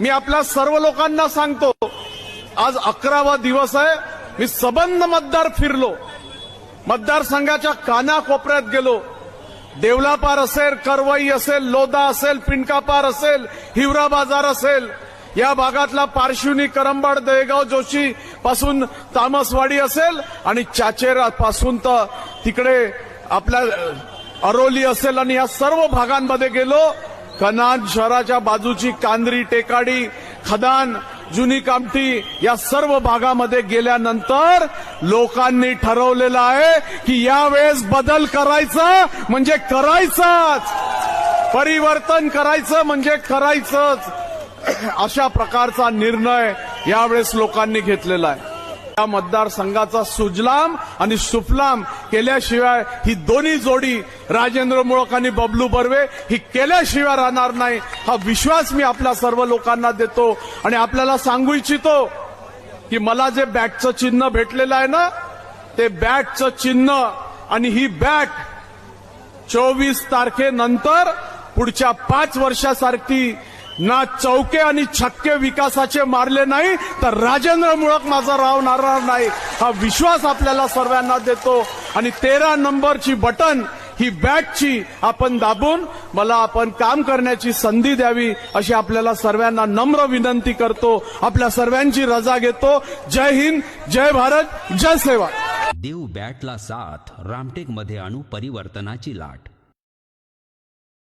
मी आपल्या सर्व लोकांना सांगतो आज अकरावा दिवस आहे मी सबंध मतदार फिरलो. मतदारसंघाच्या कानाकोपऱ्यात गेलो. देवलापार असेल करवई असेल लोदा असेल पिंडकापार असेल हिवरा बाजार असेल या भागातला पारशिवनी करंबाड दहेगाव जोशी पासून तामसवाडी असेल आणि चाचेरा पासून तर तिकडे आपल्या अरोली असेल आणि या सर्व भागांमध्ये गेलो. कनान शहराच्या बाजूची कांद्री टेकाडी खदान जुनी कामठी या सर्व भागामध्ये गेल्यानंतर लोकांनी ठरवलेलं आहे की यावेळेस बदल करायचा म्हणजे करायचाच. परिवर्तन करायचं म्हणजे करायचंच. अशा प्रकारचा निर्णय यावेळेस लोकांनी घेतलेला आहे. या मतदारसंघाचा सुजलाम आणि सुफलाम केल्याशिवाय ही दोन्ही जोडी राजेंद्र मुळक आणि बबलू बर्वे ही केल्याशिवाय राहणार नाही हा विश्वास मी आपल्या सर्व लोकांना देतो. आणि आपल्याला सांगू इच्छितो की मला जे बॅटचं चिन्ह भेटलेलं आहे ना ते बॅटचं चिन्ह आणि ही बॅट चोवीस तारखेनंतर पुढच्या पाच वर्षासारखी ना चौके आणि छक्के विकासाचे मारले नाही तर राजेंद्र मुळक माझा राहणार नाही. हा विश्वास आपल्याला सर्वांना देतो. आणि तेरा नंबरची बटन ही बॅटची आपण दाबून मला आपण काम करण्याची संधी द्यावी अशी आपल्याला सर्वांना नम्र विनंती करतो. आपल्या सर्वांची रजा घेतो. जय हिंद जय भारत जय सेवा. देव बॅटला साथ रामटेकमध्ये आणू परिवर्तनाची लाट.